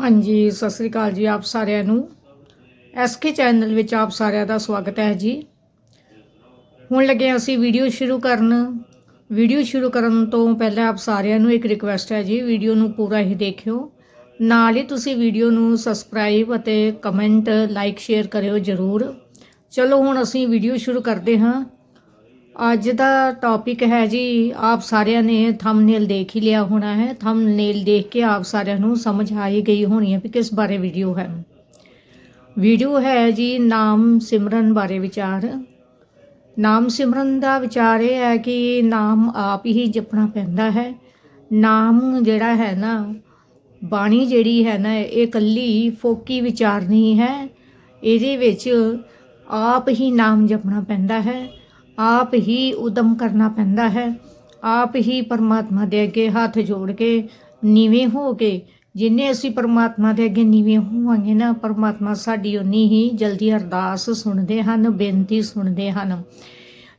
ਹਾਂਜੀ, ਸਤਿ ਸ੍ਰੀ ਅਕਾਲ ਜੀ ਆਪ ਸਾਰਿਆਂ ਨੂੰ। ਐਸਕੇ ਚੈਨਲ ਵਿੱਚ ਆਪ ਸਾਰਿਆਂ ਦਾ ਸਵਾਗਤ ਹੈ ਜੀ। ਹੁਣ ਲੱਗੇ ਹਾਂ ਅਸੀਂ ਵੀਡੀਓ ਸ਼ੁਰੂ ਕਰਨ। ਵੀਡੀਓ ਸ਼ੁਰੂ ਕਰਨ ਤੋਂ ਪਹਿਲਾਂ ਆਪ ਸਾਰਿਆਂ ਨੂੰ ਇੱਕ ਰਿਕੁਐਸਟ ਹੈ ਜੀ ਵੀਡੀਓ ਨੂੰ ਪੂਰਾ ਹੀ ਦੇਖਿਓ। ਨਾਲ ਹੀ ਤੁਸੀਂ ਵੀਡੀਓ ਨੂੰ ਸਬਸਕ੍ਰਾਈਬ ਅਤੇ ਕਮੈਂਟ ਲਾਈਕ ਸ਼ੇਅਰ ਕਰਿਓ ਜਰੂਰ। ਚਲੋ ਹੁਣ ਅਸੀਂ ਵੀਡੀਓ ਸ਼ੁਰੂ ਕਰਦੇ ਹਾਂ। ਅੱਜ ਦਾ ਟੌਪਿਕ ਹੈ ਜੀ, ਆਪ ਸਾਰਿਆਂ ਨੇ ਥੰਬਨੇਲ ਦੇਖ ਹੀ ਲਿਆ ਹੋਣਾ ਹੈ। ਥੰਬਨੇਲ ਦੇਖ ਕੇ ਆਪ ਸਾਰਿਆਂ ਨੂੰ ਸਮਝ ਆ ਹੀ ਗਈ ਹੋਣੀ ਹੈ ਕਿ ਕਿਸ ਬਾਰੇ ਵੀਡੀਓ ਹੈ। ਵੀਡੀਓ ਹੈ ਜੀ ਨਾਮ ਸਿਮਰਨ ਬਾਰੇ ਵਿਚਾਰ। ਨਾਮ ਸਿਮਰਨ ਦਾ ਵਿਚਾਰ ਇਹ ਹੈ ਕਿ ਨਾਮ ਆਪ ਹੀ ਜਪਣਾ ਪੈਂਦਾ ਹੈ। ਨਾਮ ਜਿਹੜਾ ਹੈ ਨਾ, ਬਾਣੀ ਜਿਹੜੀ ਹੈ ਨਾ, ਇਹ ਕੱਲੀ ਫੋਕੀ ਵਿਚਾਰ ਨਹੀਂ ਹੈ। ਇਹਦੇ ਵਿੱਚ ਆਪ ਹੀ ਨਾਮ ਜਪਣਾ ਪੈਂਦਾ ਹੈ। ਆਪ ਹੀ ਉਦਮ ਕਰਨਾ ਪੈਂਦਾ ਹੈ। ਆਪ ਹੀ ਪਰਮਾਤਮਾ ਦੇ ਅੱਗੇ ਹੱਥ ਜੋੜ ਕੇ ਨੀਵੇਂ ਹੋ ਕੇ, ਜਿੰਨੇ ਅਸੀਂ ਪਰਮਾਤਮਾ ਦੇ ਅੱਗੇ ਨੀਵੇਂ ਹੋਵਾਂਗੇ ਨਾ, ਪਰਮਾਤਮਾ ਸਾਡੀ ਉਨੀ ਹੀ ਜਲਦੀ ਅਰਦਾਸ ਸੁਣਦੇ ਹਨ, ਬੇਨਤੀ ਸੁਣਦੇ ਹਨ।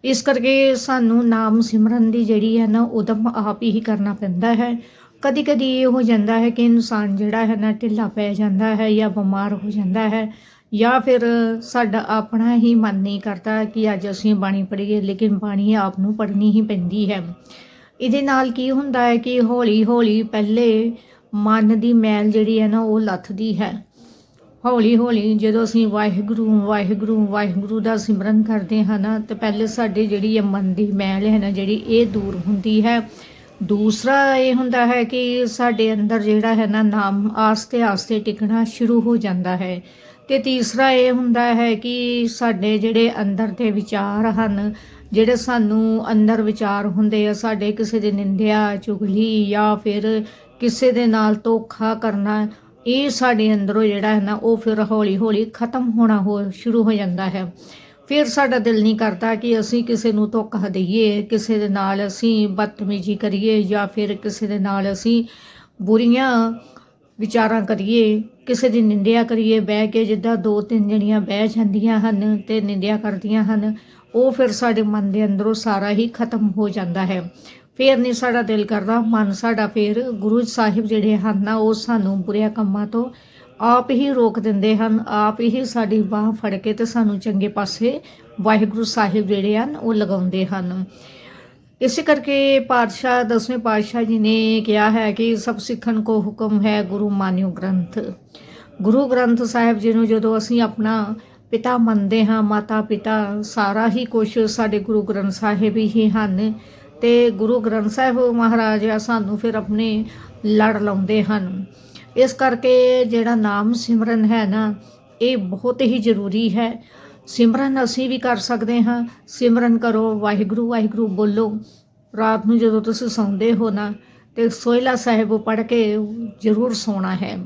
ਇਸ ਕਰਕੇ ਸਾਨੂੰ ਨਾਮ ਸਿਮਰਨ ਦੀ ਜਿਹੜੀ ਹੈ ਨਾ, ਉਦਮ ਆਪ ਹੀ ਕਰਨਾ ਪੈਂਦਾ ਹੈ। ਕਦੀ ਕਦੀ ਇਹ ਹੋ ਜਾਂਦਾ ਹੈ ਕਿ ਇਨਸਾਨ ਜਿਹੜਾ ਹੈ ਨਾ ਢਿੱਲਾ ਪੈ ਜਾਂਦਾ ਹੈ ਜਾਂ ਬਿਮਾਰ ਹੋ ਜਾਂਦਾ ਹੈ ਜਾਂ ਫਿਰ ਸਾਡਾ ਆਪਣਾ ਹੀ ਮਨ ਨਹੀਂ ਕਰਦਾ ਕਿ ਅੱਜ ਅਸੀਂ ਬਾਣੀ ਪੜ੍ਹੀਏ, ਲੇਕਿਨ ਬਾਣੀ ਆਪ ਨੂੰ ਪੜ੍ਹਨੀ ਹੀ ਪੈਂਦੀ ਹੈ। ਇਹਦੇ ਨਾਲ ਕੀ ਹੁੰਦਾ ਹੈ ਕਿ ਹੌਲੀ ਹੌਲੀ ਪਹਿਲੇ ਮਨ ਦੀ ਮੈਲ ਜਿਹੜੀ ਹੈ ਨਾ ਉਹ ਲੱਥਦੀ ਹੈ। ਹੌਲੀ ਹੌਲੀ ਜਦੋਂ ਅਸੀਂ ਵਾਹਿਗੁਰੂ ਵਾਹਿਗੁਰੂ ਵਾਹਿਗੁਰੂ ਦਾ ਸਿਮਰਨ ਕਰਦੇ ਹਾਂ ਨਾ, ਤੇ ਪਹਿਲੇ ਸਾਡੀ ਜਿਹੜੀ ਇਹ ਮਨ ਦੀ ਮੈਲ ਹੈ ਨਾ ਜਿਹੜੀ, ਇਹ ਦੂਰ ਹੁੰਦੀ ਹੈ। ਦੂਸਰਾ ਇਹ ਹੁੰਦਾ ਹੈ ਕਿ ਸਾਡੇ ਅੰਦਰ ਜਿਹੜਾ ਹੈ ਨਾ ਨਾਮ ਆਸਤੇ ਆਸਤੇ ਟਿਕਣਾ ਸ਼ੁਰੂ ਹੋ ਜਾਂਦਾ ਹੈ। ਤੇ ਤੀਸਰਾ ਇਹ ਹੁੰਦਾ ਹੈ ਕਿ ਸਾਡੇ ਜਿਹੜੇ ਅੰਦਰ ਦੇ ਵਿਚਾਰ ਹਨ, ਜਿਹੜੇ ਸਾਨੂੰ ਅੰਦਰ ਵਿਚਾਰ ਹੁੰਦੇ ਆ, ਸਾਡੇ ਕਿਸੇ ਦੀ ਨਿੰਦਿਆ, ਚੁਗਲੀ ਜਾਂ ਫਿਰ ਕਿਸੇ ਦੇ ਨਾਲ ਧੋਖਾ ਕਰਨਾ, ਇਹ ਸਾਡੇ ਅੰਦਰੋਂ ਜਿਹੜਾ ਹੈ ਨਾ ਉਹ ਫਿਰ ਹੌਲੀ ਹੌਲੀ ਖਤਮ ਹੋਣਾ ਹੋ, ਸ਼ੁਰੂ ਹੋ ਜਾਂਦਾ ਹੈ। ਫਿਰ ਸਾਡਾ ਦਿਲ ਨਹੀਂ ਕਰਦਾ ਕਿ ਅਸੀਂ ਕਿਸੇ ਨੂੰ ਧੋਖਾ ਦਈਏ, ਕਿਸੇ ਦੇ ਨਾਲ ਅਸੀਂ ਬਦਤਮੀਜ਼ੀ ਕਰੀਏ ਜਾਂ ਫਿਰ ਕਿਸੇ ਦੇ ਨਾਲ ਅਸੀਂ ਬੁਰੀਆਂ ਵਿਚਾਰਾਂ ਕਰੀਏ, ਕਿਸੇ ਦੀ ਨਿੰਦਿਆ ਕਰੀਏ, ਬਹਿ ਕੇ ਜਿੱਦਾਂ ਦੋ ਤਿੰਨ ਜਣੀਆਂ ਬਹਿ ਜਾਂਦੀਆਂ ਹਨ ਤੇ ਨਿੰਦਿਆ ਕਰਦੀਆਂ ਹਨ, ਉਹ ਫਿਰ ਸਾਡੇ ਮਨ ਦੇ ਅੰਦਰੋਂ ਸਾਰਾ ਹੀ ਖਤਮ ਹੋ ਜਾਂਦਾ ਹੈ। ਫਿਰ ਨਹੀਂ ਸਾਡਾ ਦਿਲ ਕਰਦਾ, ਮਨ ਸਾਡਾ ਫਿਰ ਗੁਰੂ ਸਾਹਿਬ ਜਿਹੜੇ ਹਨ ਨਾ, ਉਹ ਸਾਨੂੰ ਬੁਰਿਆਂ ਕੰਮਾਂ ਤੋਂ ਆਪ ਹੀ ਰੋਕ ਦਿੰਦੇ ਹਨ, ਆਪ ਹੀ ਸਾਡੀ ਬਾਹ ਫੜ ਕੇ ਤੇ ਸਾਨੂੰ ਚੰਗੇ ਪਾਸੇ ਵਾਹਿਗੁਰੂ ਸਾਹਿਬ ਜਿਹੜੇ ਹਨ, ਉਹ ਲਗਾਉਂਦੇ ਹਨ। ਇਸੇ ਕਰਕੇ ਪਾਤਸ਼ਾਹ, ਦਸਵੇਂ ਪਾਤਸ਼ਾਹ ਜੀ ਨੇ ਕਿਹਾ ਹੈ ਕਿ ਸਭ ਸਿੱਖਣ ਕੋ ਹੁਕਮ ਹੈ ਗੁਰੂ ਮਾਨਿਓ ਗ੍ਰੰਥ। ਗੁਰੂ ਗ੍ਰੰਥ ਸਾਹਿਬ ਜੀ ਨੂੰ ਜਦੋਂ ਅਸੀਂ ਆਪਣਾ ਪਿਤਾ ਮੰਨਦੇ ਹਾਂ ਮਾਤਾ ਪਿਤਾ ਸਾਰਾ ਹੀ ਕੁਝ ਸਾਡੇ ਗੁਰੂ ਗ੍ਰੰਥ ਸਾਹਿਬ ਹੀ ਹਨ ਤੇ ਗੁਰੂ ਗ੍ਰੰਥ ਸਾਹਿਬ ਮਹਾਰਾਜ ਸਾਨੂੰ ਫਿਰ ਆਪਣੇ ਲੜ ਲਾਉਂਦੇ ਹਨ। ਇਸ ਕਰਕੇ ਜਿਹੜਾ ਨਾਮ ਸਿਮਰਨ ਹੈ ਨਾ, ਇਹ ਬਹੁਤ ਹੀ ਜ਼ਰੂਰੀ ਹੈ। ਸਿਮਰਨ ਅਸੀਂ ਵੀ ਕਰ ਸਕਦੇ ਹਾਂ। ਸਿਮਰਨ ਕਰੋ, ਵਾਹਿਗੁਰੂ ਵਾਹਿਗੁਰੂ ਬੋਲੋ। ਰਾਤ ਨੂੰ ਜਦੋਂ ਤੁਸੀਂ ਸੌਂਦੇ ਹੋ ਨਾ, ਤੇ ਸੋਇਲਾ ਸਾਹਿਬ ਪੜ੍ਹ ਕੇ ਜ਼ਰੂਰ ਸੌਣਾ ਹੈ।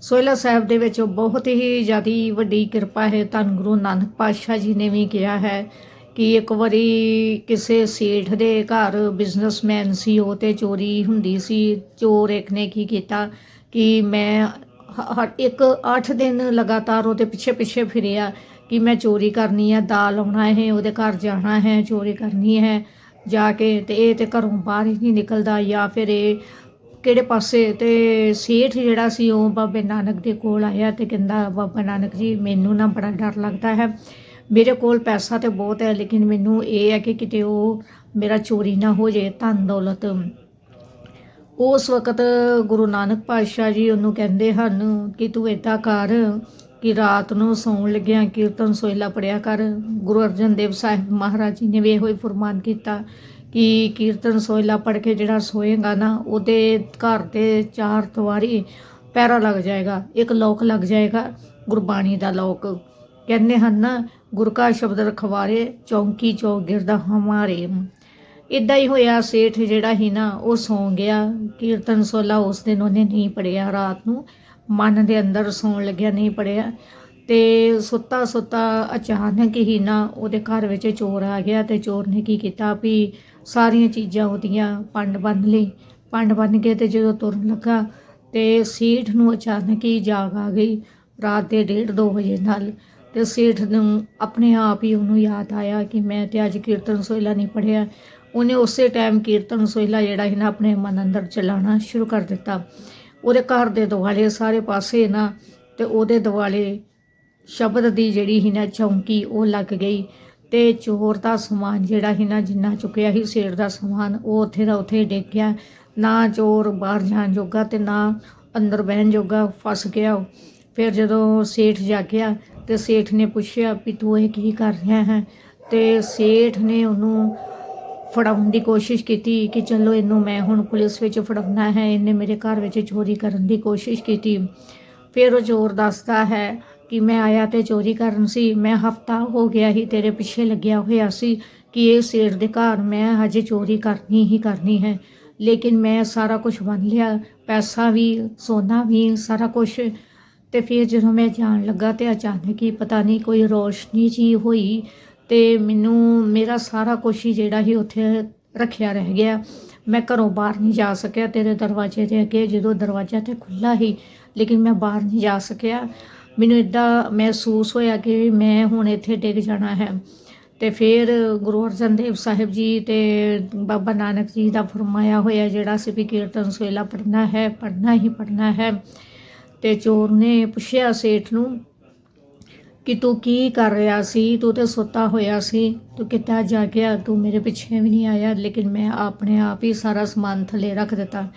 ਸੋਇਲਾ ਸਾਹਿਬ ਦੇ ਵਿੱਚ ਬਹੁਤ ਹੀ ਜ਼ਿਆਦੀ ਵੱਡੀ ਕਿਰਪਾ ਹੈ। ਧੰਨ ਗੁਰੂ ਨਾਨਕ ਪਾਤਸ਼ਾਹ ਜੀ ਨੇ ਵੀ ਕਿਹਾ ਹੈ ਕਿ ਇੱਕ ਵਾਰੀ ਕਿਸੇ ਸੇਠ ਦੇ ਘਰ ਬਿਜ਼ਨਸਮੈਨ ਸੀ, ਉਹ ਤੇ ਚੋਰੀ ਹੁੰਦੀ ਸੀ। ਚੋਰ ਇੱਕ ਨੇ ਕੀ ਕੀਤਾ? ਕਿ ਮੈਂ ਹ- ਹ- ਇੱਕ 8 ਦਿਨ ਲਗਾਤਾਰ ਉਹਦੇ ਪਿੱਛੇ ਪਿੱਛੇ ਫਿਰਿਆ ਕਿ ਮੈਂ ਚੋਰੀ ਕਰਨੀ ਹੈ ਦਾਲ ਆਉਣਾ ਹੈ ਉਹਦੇ ਘਰ ਜਾਣਾ ਹੈ, ਚੋਰੀ ਕਰਨੀ ਹੈ, ਜਾ ਕੇ ਤੇ ਇਹ ਤੇ ਘਰੋਂ ਬਾਹਰ ਹੀ ਨਹੀਂ ਨਿਕਲਦਾ ਜਾਂ ਫਿਰ ਇਹ ਕਿਹੜੇ ਪਾਸੇ ਤੇ ਸੇਠ ਜਿਹੜਾ ਸੀ ਉਹ ਬਾਬੇ ਨਾਨਕ ਦੇ ਕੋਲ ਆਇਆ ਤੇ ਕਹਿੰਦਾ, ਬਾਬਾ ਨਾਨਕ ਜੀ, ਮੈਨੂੰ ਨਾ ਬੜਾ ਡਰ ਲੱਗਦਾ ਹੈ। ਮੇਰੇ ਕੋਲ ਪੈਸਾ ਤੇ ਬਹੁਤ ਹੈ, ਲੇਕਿਨ ਮੈਨੂੰ ਇਹ ਹੈ ਕਿ ਕਿਤੇ ਉਹ ਮੇਰਾ ਚੋਰੀ ਨਾ ਹੋ ਜਾਏ ਧਨ ਦੌਲਤ ਉਸ ਵਕਤ ਗੁਰੂ ਨਾਨਕ ਪਾਤਸ਼ਾਹ ਜੀ ਉਹਨੂੰ ਕਹਿੰਦੇ ਹਨ ਕਿ ਤੂੰ ਏਦਾਂ ਕਰ ਕਿ ਰਾਤ ਨੂੰ ਸੌਣ ਲੱਗਿਆ ਕੀਰਤਨ ਸੋਹਿਲਾ ਪੜਿਆ ਕਰ। ਗੁਰੂ ਅਰਜਨ ਦੇਵ ਸਾਹਿਬ ਮਹਾਰਾਜ ਜੀ ਨੇ ਵੀ ਇਹੋ ਹੀ ਫਰਮਾਨ ਕੀਤਾ ਕਿ ਕੀਰਤਨ ਸੋਹਿਲਾ ਪੜ ਕੇ ਜਿਹੜਾ ਸੋਏਗਾ ਨਾ, ਉਹਦੇ ਘਰ 'ਤੇ ਚਾਰ ਤਵਾਰੀ ਪੈਰਾ ਲੱਗ ਜਾਏਗਾ, ਇੱਕ ਲੋਕ ਲੱਗ ਜਾਏਗਾ, ਗੁਰਬਾਣੀ ਦਾ ਲੋਕ। ਕਹਿੰਦੇ ਹਨ ਨਾ ਗੁਰ ਕਾ ਸ਼ਬਦ ਰਖਵਾਰੇ, ਚੌਂਕੀ ਚੌਗਿਰਦਾ ਹਮਾਰੇ। ਇਦਾਂ ਹੀ ਹੋਇਆ, ਸੇਠ ਜਿਹੜਾ ਸੀ ਨਾ, ਉਹ ਸੌਂ ਗਿਆ। ਕੀਰਤਨ ਸੋਲਾ ਉਸ ਦਿਨ ਉਹਨੇ ਨਹੀਂ ਪੜਿਆ ਰਾਤ ਨੂੰ ਮਨ ਦੇ ਅੰਦਰ ਸੌਣ ਲੱਗਿਆ, ਨਹੀਂ ਪੜਿਆ ਤੇ ਸੁੱਤਾ ਸੁੱਤਾ ਅਚਾਨਕ ਹੀ ਨਾ ਉਹਦੇ ਘਰ ਵਿੱਚ ਚੋਰ ਆ ਗਿਆ ਤੇ ਚੋਰ ਨੇ ਕੀ ਕੀਤਾ ਵੀ ਸਾਰੀਆਂ ਚੀਜ਼ਾਂ ਉਹਦੀਆਂ ਪੰਡ ਬੰਨ ਲਈ। ਪੰਡ ਬੰਨ ਕੇ ਤੇ ਜਦੋਂ ਤੁਰਨ ਲੱਗਾ ਤੇ ਸੇਠ ਨੂੰ ਅਚਾਨਕ ਹੀ ਜਾਗ ਆ ਗਈ ਰਾਤ ਦੇ 1:30 2 ਵਜੇ ਨਾਲ। ਤੇ ਸੇਠ ਨੂੰ ਆਪਣੇ ਆਪ ਹੀ ਉਹਨੂੰ ਯਾਦ ਆਇਆ ਕਿ ਮੈਂ ਤੇ ਅੱਜ ਕੀਰਤਨ ਸੋਇਲਾ ਨਹੀਂ ਪੜਿਆ ਉਹਨੇ ਉਸੇ ਟਾਈਮ ਕੀਰਤਨ ਸੋਹਿਲਾ ਜਿਹੜਾ ਸੀ ਨਾ ਆਪਣੇ ਮਨ ਅੰਦਰ ਚਲਾਉਣਾ ਸ਼ੁਰੂ ਕਰ ਦਿੱਤਾ। ਉਹਦੇ ਘਰ ਦੇ ਦੁਆਲੇ ਸਾਰੇ ਪਾਸੇ ਨਾ ਤੇ ਉਹਦੇ ਦੁਆਲੇ ਸ਼ਬਦ ਦੀ ਜਿਹੜੀ ਹੀ ਨਾ ਚੌਂਕੀ ਉਹ ਲੱਗ ਗਈ ਤੇ ਚੋਰ ਦਾ ਸਮਾਨ ਜਿਹੜਾ ਹੀ ਨਾ ਜਿੰਨਾ ਚੁੱਕਿਆ ਸੀ ਸੇਠ ਦਾ ਸਮਾਨ, ਉਹ ਉੱਥੇ ਦਾ ਉੱਥੇ ਡਿੱਗ ਗਿਆ ਨਾ ਚੋਰ ਬਾਹਰ ਜਾਣ ਜੋਗਾ ਤੇ ਨਾ ਅੰਦਰ ਬਹਿਣ ਜੋਗਾ ਫਸ ਗਿਆ। ਉਹ। ਫਿਰ ਜਦੋਂ ਸੇਠ ਜਾਗਿਆ ਤੇ ਸੇਠ ਨੇ ਪੁੱਛਿਆ ਵੀ ਤੂੰ ਇਹ ਕੀ ਕਰ ਰਿਹਾ ਹੈ? ਤੇ ਸੇਠ ਨੇ ਉਹਨੂੰ ਫੜਾਉਣ ਦੀ ਕੋਸ਼ਿਸ਼ ਕੀਤੀ ਕਿ ਚਲੋ ਇਹਨੂੰ ਮੈਂ ਹੁਣ ਪੁਲਿਸ ਵਿੱਚ ਫੜਾਉਣਾ ਹੈ, ਇਹਨੇ ਮੇਰੇ ਘਰ ਵਿੱਚ ਚੋਰੀ ਕਰਨ ਦੀ ਕੋਸ਼ਿਸ਼ ਕੀਤੀ। ਫਿਰ ਉਹ ਚੋਰ ਦੱਸਦਾ ਹੈ ਕਿ ਮੈਂ ਆਇਆ ਤੇ ਚੋਰੀ ਕਰਨ ਸੀ, ਮੈਂ ਹਫਤਾ ਹੋ ਗਿਆ ਹੀ ਤੇਰੇ ਪਿੱਛੇ ਲੱਗਿਆ ਹੋਇਆ ਸੀ ਕਿ ਇਹ ਸੇਠ ਦੇ ਘਰ ਮੈਂ ਹਜੇ ਚੋਰੀ ਕਰਨੀ ਹੀ ਕਰਨੀ ਹੈ। ਲੇਕਿਨ ਮੈਂ ਸਾਰਾ ਕੁਝ ਬੰਨ ਲਿਆ, ਪੈਸਾ ਵੀ, ਸੋਨਾ ਵੀ, ਸਾਰਾ ਕੁਝ ਤੇ ਫਿਰ ਜਦੋਂ ਮੈਂ ਜਾਣ ਲੱਗਾ ਤੇ ਅਚਾਨਕ ਹੀ ਪਤਾ ਨਹੀਂ ਕੋਈ ਰੋਸ਼ਨੀ ਜੀ ਹੋਈ ਤੇ ਮੈਨੂੰ, ਮੇਰਾ ਸਾਰਾ ਕੁਝ ਹੀ ਜਿਹੜਾ ਸੀ ਉੱਥੇ ਰੱਖਿਆ ਰਹਿ ਗਿਆ। ਮੈਂ ਘਰੋਂ ਬਾਹਰ ਨਹੀਂ ਜਾ ਸਕਿਆ ਤੇਰੇ ਦਰਵਾਜ਼ੇ ਦੇ ਅੱਗੇ। ਜਦੋਂ ਦਰਵਾਜ਼ਾ ਤੇ ਖੁੱਲਾ ਸੀ, ਲੇਕਿਨ ਮੈਂ ਬਾਹਰ ਨਹੀਂ ਜਾ ਸਕਿਆ। ਮੈਨੂੰ ਇਦਾਂ ਮਹਿਸੂਸ ਹੋਇਆ ਕਿ ਮੈਂ ਹੁਣ ਇੱਥੇ ਡਿੱਗ ਜਾਣਾ ਹੈ। ਤੇ ਫਿਰ ਗੁਰੂ ਅਰਜਨ ਦੇਵ ਸਾਹਿਬ ਜੀ ਤੇ ਬਾਬਾ ਨਾਨਕ ਜੀ ਦਾ ਫਰਮਾਇਆ ਹੋਇਆ ਜਿਹੜਾ ਸੀ ਵੀ ਕੀਰਤਨ ਸਵੇਲਾ ਪੜਨਾ ਹੈ ਪੜਨਾ ਹੀ ਪੜਨਾ ਹੈ। ਤੇ ਚੋਰ ਨੇ ਪੁੱਛਿਆ ਸੇਠ ਨੂੰ ਕਿ ਤੂੰ ਕੀ ਕਰ ਰਿਹਾ ਸੀ? ਤੂੰ ਤੇ ਸੁੱਤਾ ਹੋਇਆ ਸੀ। ਤੂੰ ਕਿੱਥੇ ਜਾ ਗਿਆ ਤੂੰ ਮੇਰੇ ਪਿੱਛੇ ਵੀ ਨਹੀਂ ਆਇਆ, ਲੇਕਿਨ ਮੈਂ ਆਪਣੇ ਆਪ ਹੀ ਸਾਰਾ ਸਮਾਨ ਥੱਲੇ ਰੱਖ ਦਿੱਤਾ।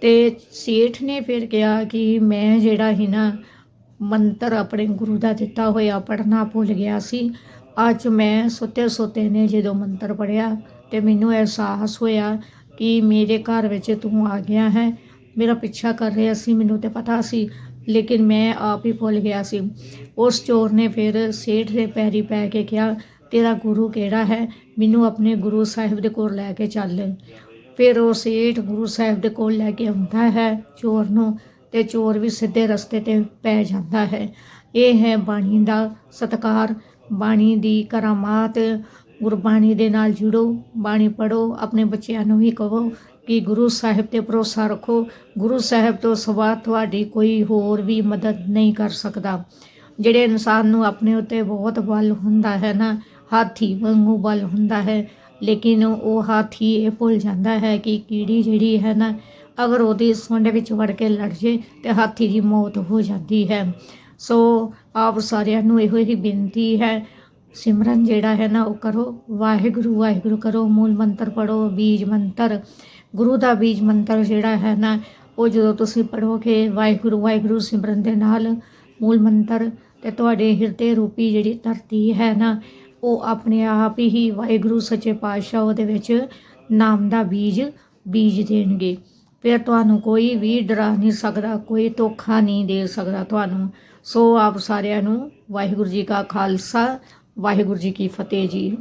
ਤੇ ਸੇਠ ਨੇ ਫਿਰ ਕਿਹਾ ਕਿ ਮੈਂ ਜਿਹੜਾ ਹੀ ਨਾ, ਮੰਤਰ ਆਪਣੇ ਗੁਰੂ ਦਾ ਦਿੱਤਾ ਹੋਇਆ ਪੜਨਾ ਭੁੱਲ ਗਿਆ ਸੀ। ਅੱਜ ਮੈਂ ਸੁੱਤੇ ਸੁੱਤੇ ਨੇ ਜਦੋਂ ਮੰਤਰ ਪੜਿਆ ਤੇ ਮੈਨੂੰ ਅਹਿਸਾਸ ਹੋਇਆ ਕਿ ਮੇਰੇ ਘਰ ਵਿੱਚ ਤੂੰ ਆ ਗਿਆ ਹੈ। ਮੇਰਾ ਪਿੱਛਾ ਕਰ ਰਿਹਾ ਸੀ, ਮੈਨੂੰ ਤੇ ਪਤਾ ਸੀ ਲੇਕਿਨ ਮੈਂ ਆਪ ਹੀ ਭੁੱਲ ਗਿਆ ਸੀ। ਉਸ ਚੋਰ ਨੇ ਫਿਰ ਸੇਠ ਦੇ ਪੈਰੀ ਪੈ ਕੇ ਕਿਹਾ, ਤੇਰਾ ਗੁਰੂ ਕਿਹੜਾ ਹੈ? ਮੈਨੂੰ ਆਪਣੇ ਗੁਰੂ ਸਾਹਿਬ ਦੇ ਕੋਲ ਲੈ ਕੇ ਚੱਲ। ਫਿਰ ਉਹ ਸੇਠ ਗੁਰੂ ਸਾਹਿਬ ਦੇ ਕੋਲ ਲੈ ਕੇ ਆਉਂਦਾ ਹੈ ਚੋਰ ਨੂੰ ਤੇ ਚੋਰ ਵੀ ਸਿੱਧੇ ਰਸਤੇ ਤੇ ਪੈ ਜਾਂਦਾ ਹੈ। ਇਹ ਹੈ ਬਾਣੀ ਦਾ ਸਤਕਾਰ। ਬਾਣੀ ਦੀ ਕਰਾਮਾਤ ਗੁਰਬਾਣੀ ਦੇ ਨਾਲ ਜੁੜੋ, ਬਾਣੀ ਪੜੋ ਆਪਣੇ ਬੱਚਿਆਂ ਨੂੰ ਵੀ ਕਹੋ ਕਿ ਗੁਰੂ ਸਾਹਿਬ ਤੇ ਭਰੋਸਾ ਰੱਖੋ। ਗੁਰੂ ਸਾਹਿਬ ਤੋਂ ਸਿਵਾ ਤੁਹਾਡੀ ਕੋਈ ਹੋਰ ਵੀ ਮਦਦ ਨਹੀਂ ਕਰ ਸਕਦਾ। ਜਿਹੜੇ ਇਨਸਾਨ ਨੂੰ ਆਪਣੇ ਉੱਤੇ ਬਹੁਤ ਬਲ ਹੁੰਦਾ ਹੈ ਨਾ, ਹਾਥੀ ਵਾਂਗੂ ਬਲ ਹੁੰਦਾ ਹੈ, ਲੇਕਿਨ ਉਹ ਹਾਥੀ ਇਹ ਭੁੱਲ ਜਾਂਦਾ ਹੈ ਕਿ ਕੀੜੀ ਜਿਹੜੀ ਹੈ ਨਾ, ਅਗਰ ਉਹਦੀ ਸੁੰਡ ਵਿੱਚ ਵੜ ਕੇ ਲੜ ਜੇ ਤੇ ਹਾਥੀ ਦੀ ਮੌਤ ਹੋ ਜਾਂਦੀ ਹੈ। ਸੋ ਆਪ ਸਾਰਿਆਂ ਨੂੰ ਇਹੋ ਹੀ ਬੇਨਤੀ ਹੈ, ਸਿਮਰਨ ਜਿਹੜਾ ਹੈ ਨਾ ਉਹ ਕਰੋ। ਵਾਹਿਗੁਰੂ ਵਾਹਿਗੁਰੂ ਕਰੋ, ਮੂਲ ਮੰਤਰ ਪੜੋ ਬੀਜ ਮੰਤਰ। ਗੁਰੂ ਦਾ ਬੀਜ ਮੰਤਰ ਜਿਹੜਾ ਹੈ ਨਾ, ਉਹ ਜਦੋਂ ਤੁਸੀਂ ਪੜੋਗੇ ਵਾਹਿਗੁਰੂ ਵਾਹਿਗੁਰੂ ਸਿਮਰਨ ਦੇ ਨਾਲ ਮੂਲ ਮੰਤਰ ਤੇ ਤੁਹਾਡੇ ਹਿਰਦੇ ਰੂਪੀ ਜਿਹੜੀ ਧਰਤੀ ਹੈ ਨਾ, ਉਹ ਆਪਣੇ ਆਪ ਹੀ ਵਾਹਿਗੁਰੂ ਸੱਚੇ ਪਾਤਸ਼ਾਹ ਉਹਦੇ ਵਿੱਚ ਨਾਮ ਦਾ ਬੀਜ ਬੀਜ ਦੇਣਗੇ। ਫਿਰ ਤੁਹਾਨੂੰ ਕੋਈ ਵੀ ਡਰਾ ਨਹੀਂ ਸਕਦਾ, ਕੋਈ ਧੋਖਾ ਨਹੀਂ ਦੇ ਸਕਦਾ ਤੁਹਾਨੂੰ। ਸੋ ਆਪ ਸਾਰਿਆਂ ਨੂੰ ਵਾਹਿਗੁਰੂ ਜੀ ਕਾ ਖਾਲਸਾ, ਵਾਹਿਗੁਰੂ ਜੀ ਕੀ ਫਤਿਹ ਜੀ।